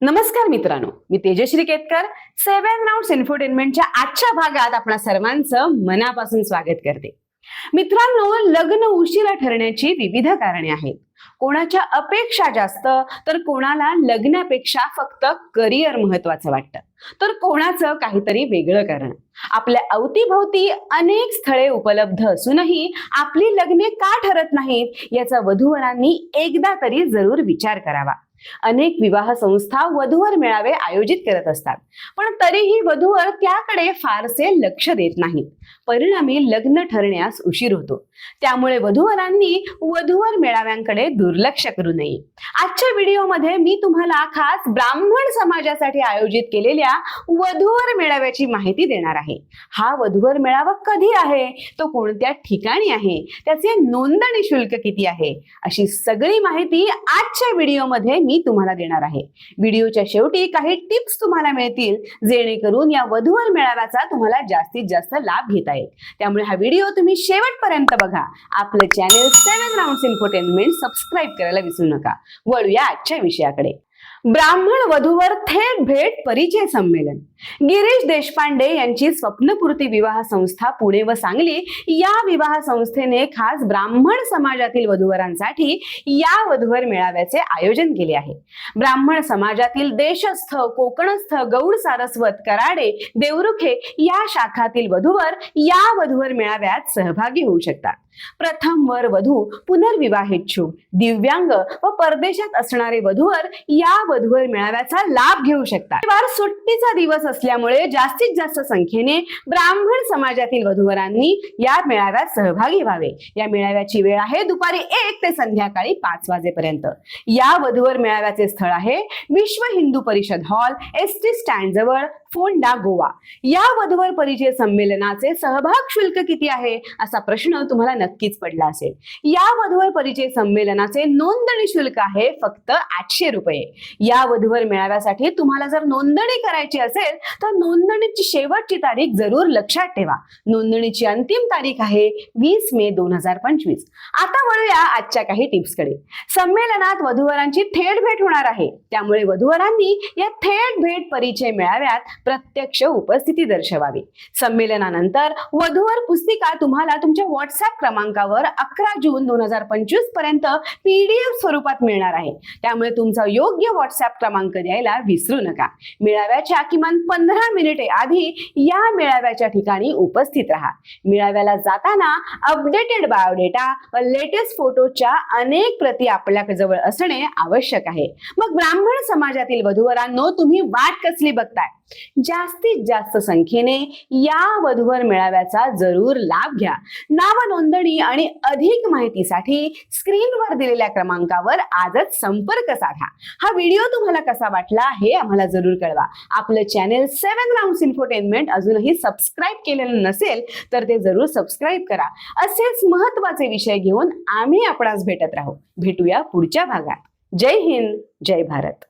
नमस्कार मित्रांनो मी तेजश्री केतकर. सेव्हन राऊंड इन्फोटेनमेंटच्या आजच्या भागात आपण सर्वांचं मनापासून स्वागत करते. मित्रांनो लग्न उशिरा ठरण्याची विविध कारणे आहेत. कोणाच्या अपेक्षा जास्त तर कोणाला लग्नापेक्षा फक्त करिअर महत्वाचं वाटतं. तर कोणाचं काहीतरी वेगळं कारण. आपल्या अवतीभोवती अनेक स्थळे उपलब्ध असूनही आपली लग्ने का ठरत नाहीत याचा वधूवरांनी एकदा तरी जरूर विचार करावा. अनेक विवाह संस्था वधूवर मेळावे आयोजित करत असतात. पण तरीही वधूवर त्याकडे फारसे लक्ष देत नाहीत. परिणामी लग्न ठरण्यास उशीर होतो. त्यामुळे वधूवरांनी वधूवर मेळाव्यांकडे दुर्लक्ष करू नये. आजच्या व्हिडिओमध्ये मी तुम्हाला खास ब्राह्मण समाजासाठी आयोजित केलेल्या वधूवर मेळाव्याची माहिती देणार आहे. हा वधूवर मेळावा कधी आहे? तो कोणत्या ठिकाणी आहे? त्याचे नोंदणी शुल्क किती आहे? अशी सगळी माहिती आजच्या व्हिडिओमध्ये मी तुम्हाला देणार आहे. व्हिडिओच्या शेवटी काही टिप्स तुम्हाला मिळतील जेणेकरून या वधूवर मेळाव्याचा तुम्हाला जास्तीत जास्त लाभ घेता येईल. त्यामुळे हा व्हिडिओ तुम्ही शेवटपर्यंत बघा. आपलं channel Seven Round Infotainment subscribe करायला विसरू नका. वळूया आजच्या विषयाकडे. ब्राह्मण वधूवर थेट भेट परिचय संमेलन. गिरीश देशपांडे यांची स्वप्नपूर्ती विवाह संस्था पुणे व सांगली या विवाह संस्थेने खास ब्राह्मण समाजातील वधूवरांसाठी या वधूवर मेळाव्याचे आयोजन केले आहे. ब्राह्मण समाजातील देशस्थ कोकणस्थ गौड सारस्वत कराडे देवरुखे या शाखातील वधूवर या वधूवर मेळाव्यात सहभागी होऊ शकतात. प्रथम वर वधू पुनर्विवाहेच्छुक दिव्यांग व परदेशात असणारे वधूवर या वधूवर मेळाव्याचा लाभ घेऊ शकतात वार सुट्टीचा दिवस असल्यामुळे जास्तीत जास्त संख्येने ब्राह्मण समाजातील वधूवरांनी या मेळाव्यात सहभागी व्हावे. या मेळाव्याची वेळ आहे दुपारी एक ते संध्याकाळी पाच वाजेपर्यंत. या वधूवर मेळाव्याचे स्थळ आहे विश्व Hindu Parishad hall S T stand जवळ फोंडा गोवा. या वधूवर परिचय संमेलनाचे सहभाग शुल्क किती आहे? असा प्रश्न तुम्हाला नक्कीच पडला असेल. या वधूवर परिचय संमेलनाचे नोंदणी शुल्क आहे फक्त आठशे रुपये. या वधूवर मेळाव्यासाठी तुम्हाला जर नोंदणी करायची असेल तर नोंदणीची शेवटची तारीख जरूर लक्षात ठेवा. नोंदणीची अंतिम तारीख आहे वीस मे दोन हजार पंचवीस. आता वळूया आजच्या काही टिप्सकडे. संमेलनात वधूवरांची थेट भेट होणार आहे. त्यामुळे वधूवरांनी या थेट भेट परिचय मेळाव्यात प्रत्यक्ष उपस्थिती दर्शवावी. संमेलनानंतर वधूवर पुस्तिका तुम्हाला तुमच्या व्हॉट्सअप क्रमांकावर अकरा जून दोन हजार पंचवीसपर्यंत पीडीएफ स्वरूपात मिळणार आहे. त्यामुळे तुमचा योग्य व्हॉट्सअप क्रमांक द्यायला विसरू नका. मेळाव्याच्या किमान पंधरा मिनिटे आधी या मेळाव्याच्या ठिकाणी उपस्थित राहा. मेळाव्याला जाताना अपडेटेड बायोडेटा व लेटेस्ट फोटोच्या अनेक प्रती आपल्या जवळ असणे आवश्यक आहे. मग ब्राह्मण समाजातील वधूवरांनो तुम्ही वाट कसली बघताय? जास्तीत जास्त संख्येने या वधूवर मेळाव्याचा जरूर लाभ घ्या. नाव नोंदणी आणि अधिक माहितीसाठी स्क्रीनवर दिलेल्या क्रमांकावर आजच संपर्क साधा. हा व्हिडिओ तुम्हाला कसा वाटला हे आम्हाला जरूर कळवा. आपलं चॅनेल सेव्हन राऊंड इन्फोटेनमेंट अजूनही सबस्क्राईब केलेलं नसेल तर ते जरूर सबस्क्राईब करा. असेच महत्त्वाचे विषय घेऊन आम्ही आपणास भेटत राहू. भेटूया पुढच्या भागात. जय हिंद जय भारत.